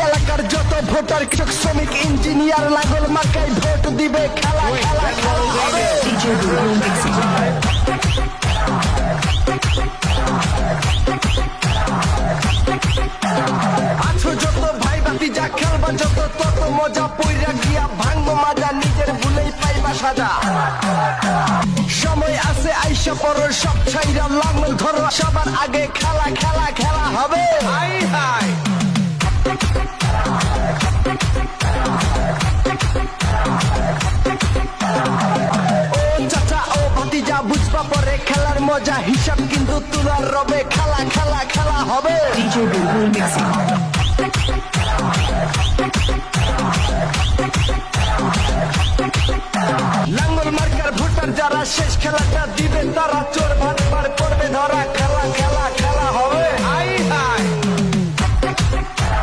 এলাকার যত ভোটার কৃষক শ্রমিক ইঞ্জিনিয়ার লাগল মার্কাই ভোট দিবে খেলা খেলা খেলা হবে DJ Bulbul Mixing. আছো যত ভাই বাতি যা খেলবা যত তত মজা পইরা গিয়া ভাঙ্গ মাজা নিজের ভুলেই পাইবা সাজা। সময় আছে আইসা পর সব ছাইরা লাঙল ধরো সবার আগে খেলা খেলা ভাতিজা বুঝবা পরে খেলার মজা, হিসাব কিন্তু তুলার রবে। খেলা খেলা খেলা হবে। লাঙ্গল মার্কার ভোটার যারা শেষ খেলাটা দিবে, তারা চোর ভাত